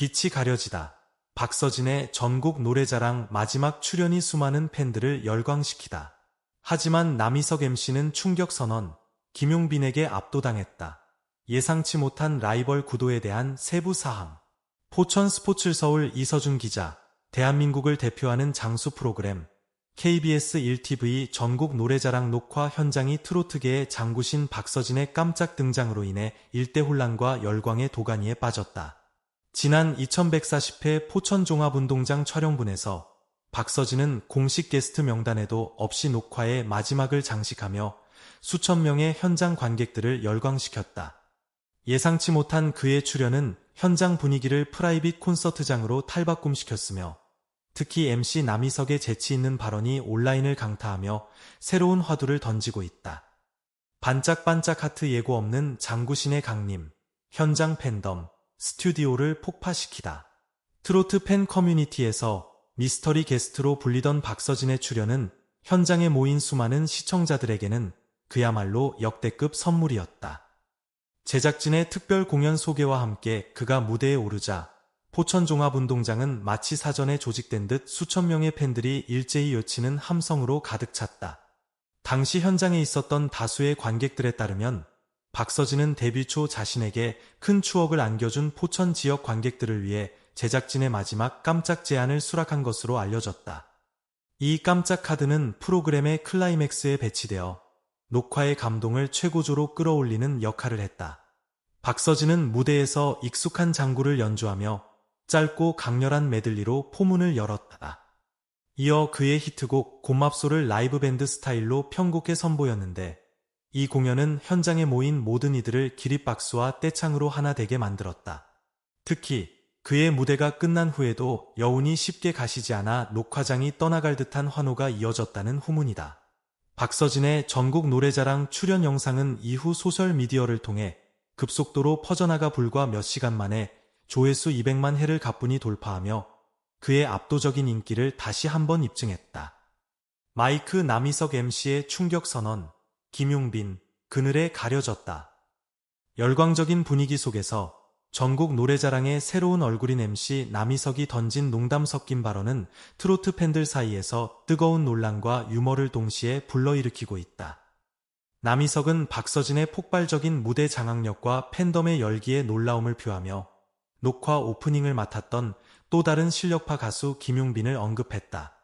빛이 가려지다. 박서진의 전국 노래자랑 마지막 출연이 수많은 팬들을 열광시키다. 하지만 남희석 MC는 충격 선언, 김용빈에게 압도당했다. 예상치 못한 라이벌 구도에 대한 세부 사항. 포천 스포츠 서울 이서준 기자, 대한민국을 대표하는 장수 프로그램, KBS 1TV 전국 노래자랑 녹화 현장이 트로트계의 장구신 박서진의 깜짝 등장으로 인해 일대 혼란과 열광의 도가니에 빠졌다. 지난 2140회 포천종합운동장 촬영분에서 박서진은 공식 게스트 명단에도 없이 녹화의 마지막을 장식하며 수천 명의 현장 관객들을 열광시켰다. 예상치 못한 그의 출연은 현장 분위기를 프라이빗 콘서트장으로 탈바꿈시켰으며 특히 MC 남희석의 재치 있는 발언이 온라인을 강타하며 새로운 화두를 던지고 있다. 반짝반짝 하트 예고 없는 장구신의 강림, 현장 팬덤, 스튜디오를 폭파시키다. 트로트 팬 커뮤니티에서 미스터리 게스트로 불리던 박서진의 출연은 현장에 모인 수많은 시청자들에게는 그야말로 역대급 선물이었다. 제작진의 특별 공연 소개와 함께 그가 무대에 오르자 포천종합운동장은 마치 사전에 조직된 듯 수천 명의 팬들이 일제히 외치는 함성으로 가득 찼다. 당시 현장에 있었던 다수의 관객들에 따르면 박서진은 데뷔 초 자신에게 큰 추억을 안겨준 포천 지역 관객들을 위해 제작진의 마지막 깜짝 제안을 수락한 것으로 알려졌다. 이 깜짝 카드는 프로그램의 클라이맥스에 배치되어 녹화의 감동을 최고조로 끌어올리는 역할을 했다. 박서진은 무대에서 익숙한 장구를 연주하며 짧고 강렬한 메들리로 포문을 열었다. 이어 그의 히트곡 곰맙소를 라이브 밴드 스타일로 편곡해 선보였는데 이 공연은 현장에 모인 모든 이들을 기립박수와 떼창으로 하나 되게 만들었다. 특히 그의 무대가 끝난 후에도 여운이 쉽게 가시지 않아 녹화장이 떠나갈 듯한 환호가 이어졌다는 후문이다. 박서진의 전국 노래자랑 출연 영상은 이후 소셜 미디어를 통해 급속도로 퍼져나가 불과 몇 시간 만에 조회수 200만 회를 가뿐히 돌파하며 그의 압도적인 인기를 다시 한번 입증했다. 마이크 남희석 MC의 충격 선언, 김용빈, 그늘에 가려졌다. 열광적인 분위기 속에서 전국 노래자랑의 새로운 얼굴인 MC 남희석이 던진 농담 섞인 발언은 트로트 팬들 사이에서 뜨거운 논란과 유머를 동시에 불러일으키고 있다. 남희석은 박서진의 폭발적인 무대 장악력과 팬덤의 열기에 놀라움을 표하며 녹화 오프닝을 맡았던 또 다른 실력파 가수 김용빈을 언급했다.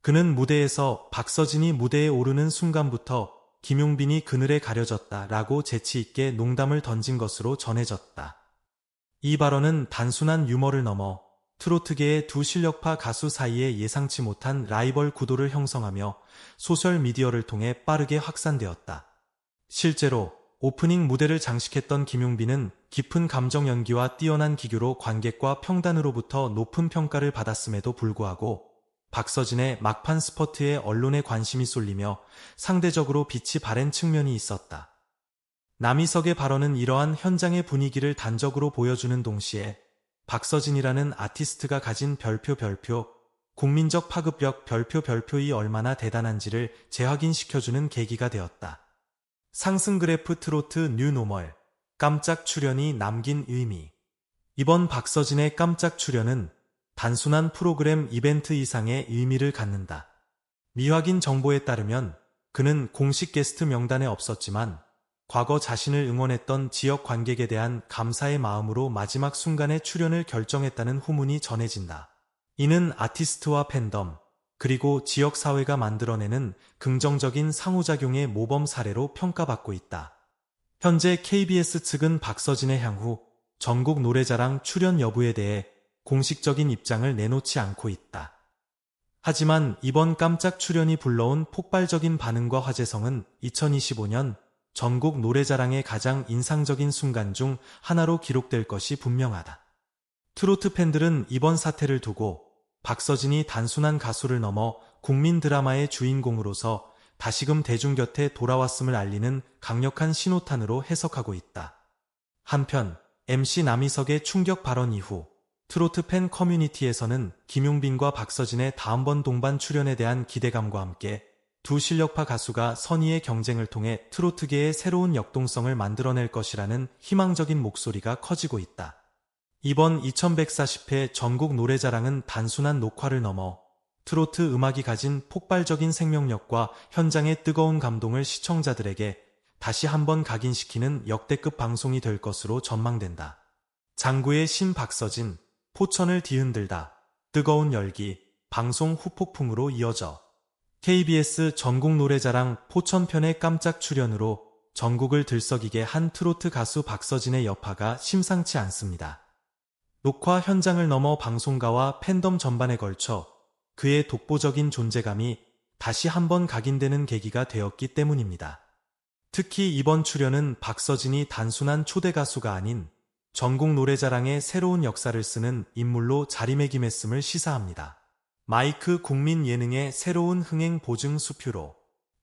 그는 무대에서 박서진이 무대에 오르는 순간부터 김용빈이 그늘에 가려졌다 라고 재치있게 농담을 던진 것으로 전해졌다. 이 발언은 단순한 유머를 넘어 트로트계의 두 실력파 가수 사이에 예상치 못한 라이벌 구도를 형성하며 소셜미디어를 통해 빠르게 확산되었다. 실제로 오프닝 무대를 장식했던 김용빈은 깊은 감정 연기와 뛰어난 기교로 관객과 평단으로부터 높은 평가를 받았음에도 불구하고 박서진의 막판 스퍼트에 언론의 관심이 쏠리며 상대적으로 빛이 바랜 측면이 있었다. 남희석의 발언은 이러한 현장의 분위기를 단적으로 보여주는 동시에 박서진이라는 아티스트가 가진 별표 별표, 국민적 파급력 별표 별표이 얼마나 대단한지를 재확인시켜주는 계기가 되었다. 상승 그래프 트로트 뉴노멀 깜짝 출연이 남긴 의미 이번 박서진의 깜짝 출연은 단순한 프로그램 이벤트 이상의 의미를 갖는다. 미확인 정보에 따르면 그는 공식 게스트 명단에 없었지만 과거 자신을 응원했던 지역 관객에 대한 감사의 마음으로 마지막 순간에 출연을 결정했다는 후문이 전해진다. 이는 아티스트와 팬덤, 그리고 지역사회가 만들어내는 긍정적인 상호작용의 모범 사례로 평가받고 있다. 현재 KBS 측은 박서진의 향후 전국 노래자랑 출연 여부에 대해 공식적인 입장을 내놓지 않고 있다. 하지만 이번 깜짝 출연이 불러온 폭발적인 반응과 화제성은 2025년 전국 노래자랑의 가장 인상적인 순간 중 하나로 기록될 것이 분명하다. 트로트 팬들은 이번 사태를 두고 박서진이 단순한 가수를 넘어 국민 드라마의 주인공으로서 다시금 대중 곁에 돌아왔음을 알리는 강력한 신호탄으로 해석하고 있다. 한편 MC 남희석의 충격 발언 이후 트로트 팬 커뮤니티에서는 김용빈과 박서진의 다음번 동반 출연에 대한 기대감과 함께 두 실력파 가수가 선의의 경쟁을 통해 트로트계의 새로운 역동성을 만들어낼 것이라는 희망적인 목소리가 커지고 있다. 이번 2140회 전국 노래자랑은 단순한 녹화를 넘어 트로트 음악이 가진 폭발적인 생명력과 현장의 뜨거운 감동을 시청자들에게 다시 한번 각인시키는 역대급 방송이 될 것으로 전망된다. 장구의 신 박서진, 포천을 뒤흔들다, 뜨거운 열기, 방송 후폭풍으로 이어져 KBS 전국 노래자랑 포천편의 깜짝 출연으로 전국을 들썩이게 한 트로트 가수 박서진의 여파가 심상치 않습니다. 녹화 현장을 넘어 방송가와 팬덤 전반에 걸쳐 그의 독보적인 존재감이 다시 한번 각인되는 계기가 되었기 때문입니다. 특히 이번 출연은 박서진이 단순한 초대 가수가 아닌 전국 노래자랑의 새로운 역사를 쓰는 인물로 자리매김했음을 시사합니다. 마이크 국민 예능의 새로운 흥행 보증 수표로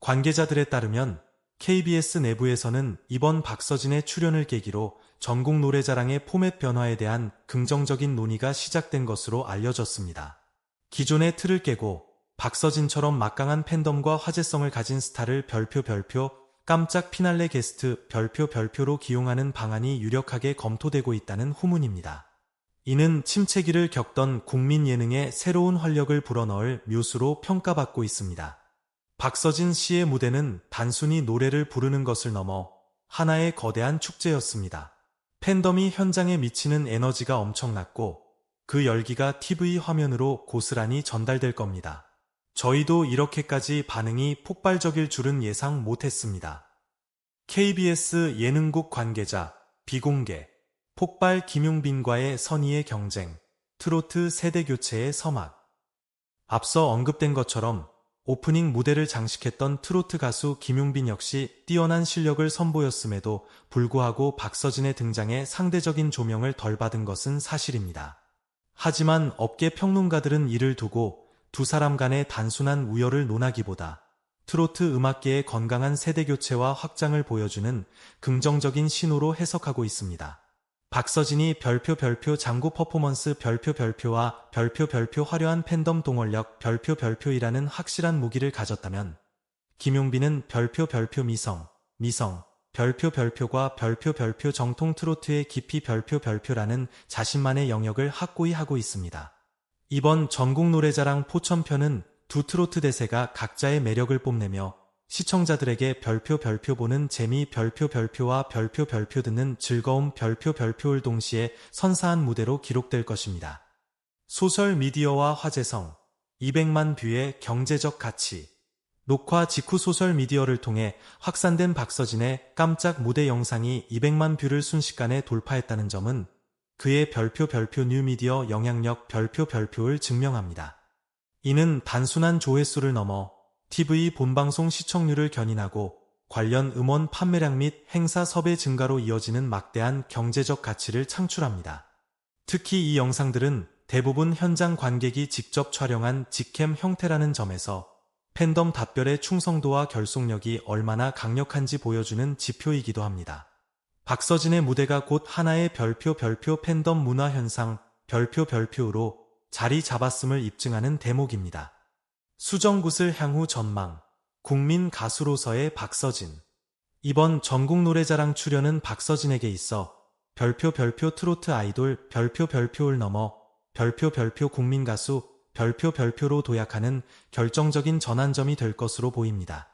관계자들에 따르면 KBS 내부에서는 이번 박서진의 출연을 계기로 전국 노래자랑의 포맷 변화에 대한 긍정적인 논의가 시작된 것으로 알려졌습니다. 기존의 틀을 깨고 박서진처럼 막강한 팬덤과 화제성을 가진 스타를 별표 별표 깜짝 피날레 게스트 별표 별표로 기용하는 방안이 유력하게 검토되고 있다는 후문입니다. 이는 침체기를 겪던 국민 예능에 새로운 활력을 불어넣을 묘수로 평가받고 있습니다. 박서진 씨의 무대는 단순히 노래를 부르는 것을 넘어 하나의 거대한 축제였습니다. 팬덤이 현장에 미치는 에너지가 엄청났고 그 열기가 TV 화면으로 고스란히 전달될 겁니다. 저희도 이렇게까지 반응이 폭발적일 줄은 예상 못했습니다. KBS 예능국 관계자 비공개 폭발 김용빈과의 선의의 경쟁 트로트 세대 교체의 서막 앞서 언급된 것처럼 오프닝 무대를 장식했던 트로트 가수 김용빈 역시 뛰어난 실력을 선보였음에도 불구하고 박서진의 등장에 상대적인 조명을 덜 받은 것은 사실입니다. 하지만 업계 평론가들은 이를 두고 두 사람 간의 단순한 우열을 논하기보다 트로트 음악계의 건강한 세대 교체와 확장을 보여주는 긍정적인 신호로 해석하고 있습니다. 박서진이 별표 별표 장구 퍼포먼스 별표 별표와 별표 별표 화려한 팬덤 동원력 별표 별표이라는 확실한 무기를 가졌다면 김용빈은 별표 별표 미성, 미성, 별표 별표과 별표 별표 정통 트로트의 깊이 별표 별표라는 자신만의 영역을 확고히 하고 있습니다. 이번 전국 노래자랑 포천편은 두 트로트 대세가 각자의 매력을 뽐내며 시청자들에게 별표 별표 보는 재미 별표 별표와 별표 별표 듣는 즐거움 별표 별표를 동시에 선사한 무대로 기록될 것입니다. 소설 미디어와 화제성 200만 뷰의 경제적 가치 녹화 직후 소셜 미디어를 통해 확산된 박서진의 깜짝 무대 영상이 200만 뷰를 순식간에 돌파했다는 점은 그의 별표 별표 뉴미디어 영향력 별표 별표를 증명합니다. 이는 단순한 조회수를 넘어 TV 본방송 시청률을 견인하고 관련 음원 판매량 및 행사 섭외 증가로 이어지는 막대한 경제적 가치를 창출합니다. 특히 이 영상들은 대부분 현장 관객이 직접 촬영한 직캠 형태라는 점에서 팬덤 답변의 충성도와 결속력이 얼마나 강력한지 보여주는 지표이기도 합니다. 박서진의 무대가 곧 하나의 별표 별표 팬덤 문화 현상 별표 별표로 자리 잡았음을 입증하는 대목입니다. 수정굿을 향후 전망, 국민 가수로서의 박서진. 이번 전국 노래자랑 출연은 박서진에게 있어 별표 별표 트로트 아이돌 별표 별표를 넘어 별표 별표 국민 가수 별표 별표로 도약하는 결정적인 전환점이 될 것으로 보입니다.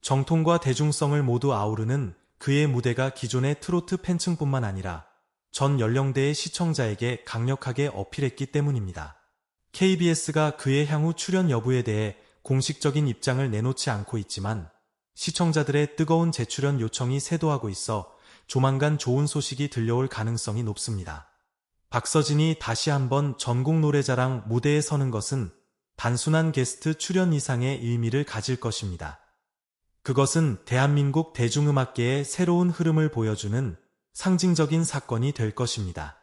정통과 대중성을 모두 아우르는 그의 무대가 기존의 트로트 팬층뿐만 아니라 전 연령대의 시청자에게 강력하게 어필했기 때문입니다. KBS가 그의 향후 출연 여부에 대해 공식적인 입장을 내놓지 않고 있지만 시청자들의 뜨거운 재출연 요청이 쇄도하고 있어 조만간 좋은 소식이 들려올 가능성이 높습니다. 박서진이 다시 한번 전국 노래자랑 무대에 서는 것은 단순한 게스트 출연 이상의 의미를 가질 것입니다. 그것은 대한민국 대중음악계의 새로운 흐름을 보여주는 상징적인 사건이 될 것입니다.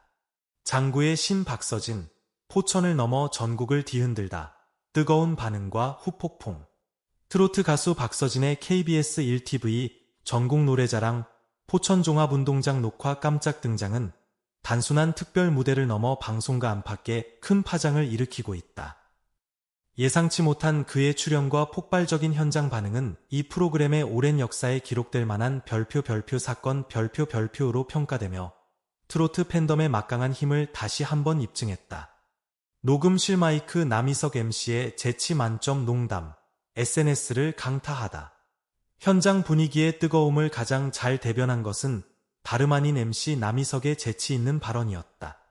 장구의 신 박서진 포천을 넘어 전국을 뒤흔들다. 뜨거운 반응과 후폭풍. 트로트 가수 박서진의 KBS 1TV 전국 노래자랑 포천종합운동장 녹화 깜짝 등장은 단순한 특별 무대를 넘어 방송과 안팎에 큰 파장을 일으키고 있다. 예상치 못한 그의 출연과 폭발적인 현장 반응은 이 프로그램의 오랜 역사에 기록될 만한 별표 별표 사건 별표 별표로 평가되며 트로트 팬덤의 막강한 힘을 다시 한번 입증했다. 녹음실 마이크 남희석 MC의 재치 만점 농담, SNS를 강타하다. 현장 분위기의 뜨거움을 가장 잘 대변한 것은 다름 아닌 MC 남희석의 재치 있는 발언이었다.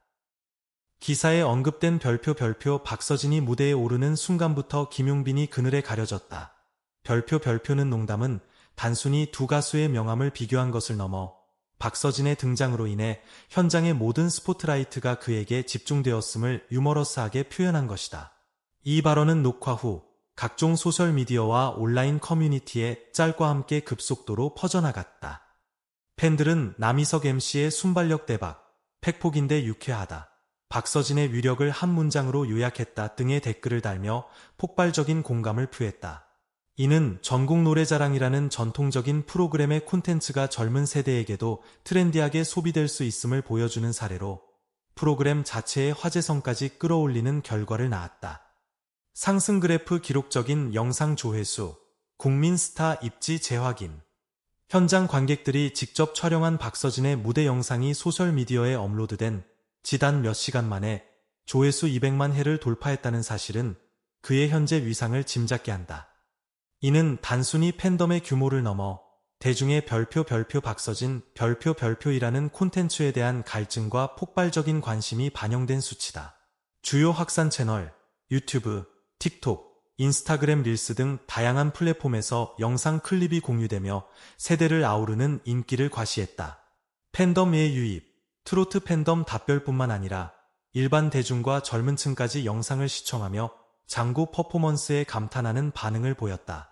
기사에 언급된 별표 별표 박서진이 무대에 오르는 순간부터 김용빈이 그늘에 가려졌다. 별표 별표는 농담은 단순히 두 가수의 명함을 비교한 것을 넘어 박서진의 등장으로 인해 현장의 모든 스포트라이트가 그에게 집중되었음을 유머러스하게 표현한 것이다. 이 발언은 녹화 후 각종 소셜미디어와 온라인 커뮤니티에 짤과 함께 급속도로 퍼져나갔다. 팬들은 남희석 MC의 순발력 대박, 팩폭인데 유쾌하다. 박서진의 위력을 한 문장으로 요약했다 등의 댓글을 달며 폭발적인 공감을 표했다. 이는 전국 노래자랑이라는 전통적인 프로그램의 콘텐츠가 젊은 세대에게도 트렌디하게 소비될 수 있음을 보여주는 사례로 프로그램 자체의 화제성까지 끌어올리는 결과를 낳았다. 상승 그래프 기록적인 영상 조회수, 국민 스타 입지 재확인. 현장 관객들이 직접 촬영한 박서진의 무대 영상이 소셜미디어에 업로드된 지단 몇 시간 만에 조회수 200만 회를 돌파했다는 사실은 그의 현재 위상을 짐작게 한다. 이는 단순히 팬덤의 규모를 넘어 대중의 별표 별표 박서진 별표 별표이라는 콘텐츠에 대한 갈증과 폭발적인 관심이 반영된 수치다. 주요 확산 채널, 유튜브, 틱톡, 인스타그램 릴스 등 다양한 플랫폼에서 영상 클립이 공유되며 세대를 아우르는 인기를 과시했다. 팬덤의 유입, 트로트 팬덤 답별뿐만 아니라 일반 대중과 젊은 층까지 영상을 시청하며 장구 퍼포먼스에 감탄하는 반응을 보였다.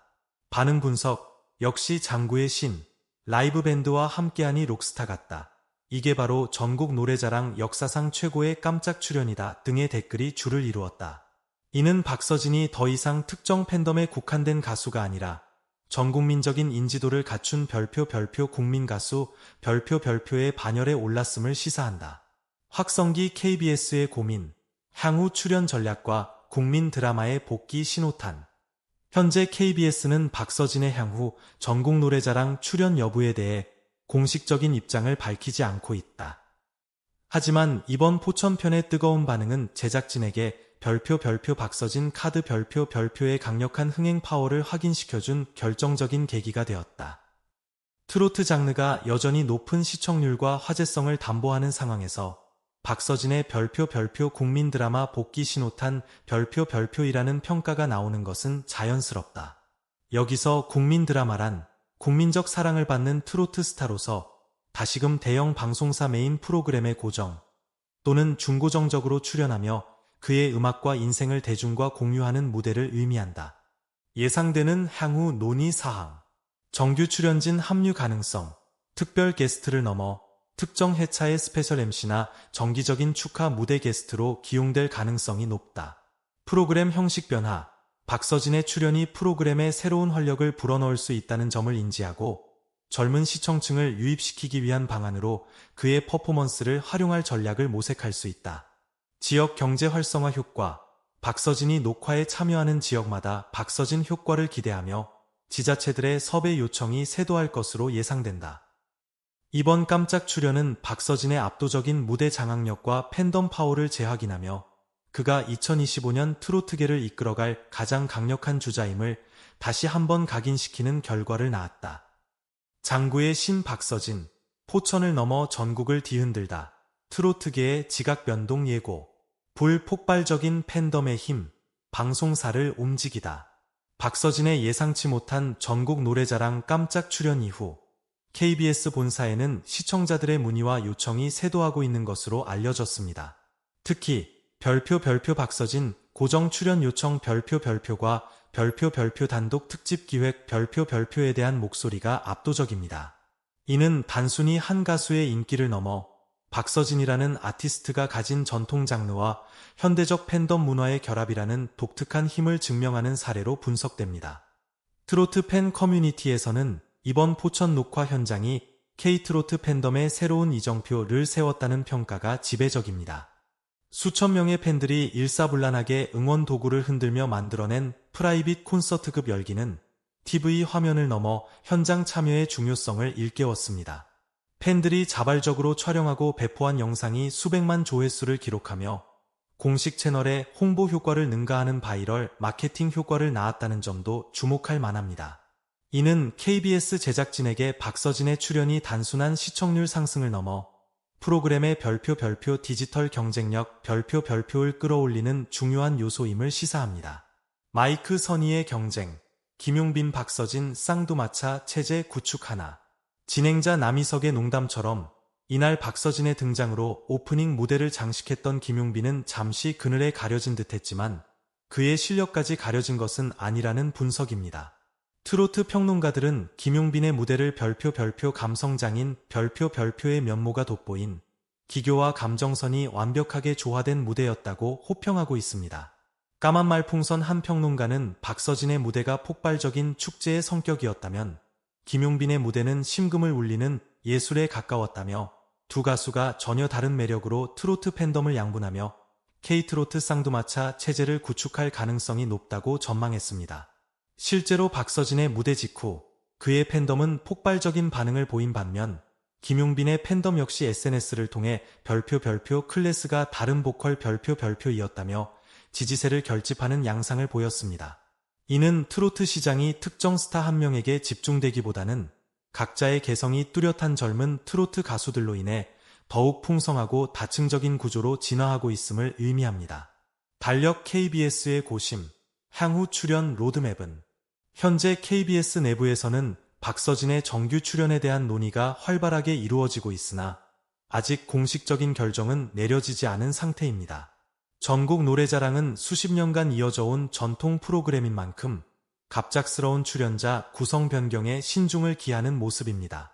반응 분석, 역시 장구의 신, 라이브 밴드와 함께하니 록스타 같다. 이게 바로 전국 노래자랑 역사상 최고의 깜짝 출연이다 등의 댓글이 줄을 이루었다. 이는 박서진이 더 이상 특정 팬덤에 국한된 가수가 아니라 전국민적인 인지도를 갖춘 별표 별표 국민 가수 별표 별표의 반열에 올랐음을 시사한다. 확성기 KBS의 고민, 향후 출연 전략과 국민 드라마의 복귀 신호탄 현재 KBS는 박서진의 향후 전국 노래자랑 출연 여부에 대해 공식적인 입장을 밝히지 않고 있다. 하지만 이번 포천편의 뜨거운 반응은 제작진에게 별표 별표 박서진 카드 별표 별표의 강력한 흥행 파워를 확인시켜준 결정적인 계기가 되었다. 트로트 장르가 여전히 높은 시청률과 화제성을 담보하는 상황에서 박서진의 별표 별표 국민 드라마 복귀 신호탄 별표 별표이라는 평가가 나오는 것은 자연스럽다. 여기서 국민 드라마란 국민적 사랑을 받는 트로트 스타로서 다시금 대형 방송사 메인 프로그램의 고정 또는 중고정적으로 출연하며 그의 음악과 인생을 대중과 공유하는 무대를 의미한다. 예상되는 향후 논의 사항 정규 출연진 합류 가능성 특별 게스트를 넘어 특정 회차의 스페셜 MC나 정기적인 축하 무대 게스트로 기용될 가능성이 높다. 프로그램 형식 변화, 박서진의 출연이 프로그램에 새로운 활력을 불어넣을 수 있다는 점을 인지하고 젊은 시청층을 유입시키기 위한 방안으로 그의 퍼포먼스를 활용할 전략을 모색할 수 있다. 지역 경제 활성화 효과, 박서진이 녹화에 참여하는 지역마다 박서진 효과를 기대하며 지자체들의 섭외 요청이 쇄도할 것으로 예상된다. 이번 깜짝 출연은 박서진의 압도적인 무대 장악력과 팬덤 파워를 재확인하며 그가 2025년 트로트계를 이끌어갈 가장 강력한 주자임을 다시 한번 각인시키는 결과를 낳았다. 장구의 신 박서진, 포천을 넘어 전국을 뒤흔들다. 트로트계의 지각 변동 예고, 불폭발적인 팬덤의 힘, 방송사를 움직이다. 박서진의 예상치 못한 전국 노래자랑 깜짝 출연 이후 KBS 본사에는 시청자들의 문의와 요청이 쇄도하고 있는 것으로 알려졌습니다. 특히 별표 별표 박서진 고정 출연 요청 별표 별표과 별표 별표 단독 특집 기획 별표 별표에 대한 목소리가 압도적입니다. 이는 단순히 한 가수의 인기를 넘어 박서진이라는 아티스트가 가진 전통 장르와 현대적 팬덤 문화의 결합이라는 독특한 힘을 증명하는 사례로 분석됩니다. 트로트 팬 커뮤니티에서는 이번 포천 녹화 현장이 K트로트 팬덤의 새로운 이정표를 세웠다는 평가가 지배적입니다. 수천 명의 팬들이 일사불란하게 응원 도구를 흔들며 만들어낸 프라이빗 콘서트급 열기는 TV 화면을 넘어 현장 참여의 중요성을 일깨웠습니다. 팬들이 자발적으로 촬영하고 배포한 영상이 수백만 조회수를 기록하며 공식 채널의 홍보 효과를 능가하는 바이럴 마케팅 효과를 낳았다는 점도 주목할 만합니다. 이는 KBS 제작진에게 박서진의 출연이 단순한 시청률 상승을 넘어 프로그램의 별표 별표 디지털 경쟁력 별표 별표를 끌어올리는 중요한 요소임을 시사합니다. 마이크 선의의 경쟁, 김용빈 박서진 쌍두마차 체제 구축 하나, 진행자 남희석의 농담처럼 이날 박서진의 등장으로 오프닝 무대를 장식했던 김용빈은 잠시 그늘에 가려진 듯했지만 그의 실력까지 가려진 것은 아니라는 분석입니다. 트로트 평론가들은 김용빈의 무대를 별표 별표 감성장인 별표 별표의 면모가 돋보인 기교와 감정선이 완벽하게 조화된 무대였다고 호평하고 있습니다. 까만 말풍선 한 평론가는 박서진의 무대가 폭발적인 축제의 성격이었다면 김용빈의 무대는 심금을 울리는 예술에 가까웠다며 두 가수가 전혀 다른 매력으로 트로트 팬덤을 양분하며 K트로트 쌍두마차 체제를 구축할 가능성이 높다고 전망했습니다. 실제로 박서진의 무대 직후 그의 팬덤은 폭발적인 반응을 보인 반면 김용빈의 팬덤 역시 SNS를 통해 별표 별표 클래스가 다른 보컬 별표 별표이었다며 지지세를 결집하는 양상을 보였습니다. 이는 트로트 시장이 특정 스타 한 명에게 집중되기보다는 각자의 개성이 뚜렷한 젊은 트로트 가수들로 인해 더욱 풍성하고 다층적인 구조로 진화하고 있음을 의미합니다. 달력 KBS의 고심, 향후 출연 로드맵은 현재 KBS 내부에서는 박서진의 정규 출연에 대한 논의가 활발하게 이루어지고 있으나 아직 공식적인 결정은 내려지지 않은 상태입니다. 전국 노래자랑은 수십 년간 이어져 온 전통 프로그램인 만큼 갑작스러운 출연자 구성 변경에 신중을 기하는 모습입니다.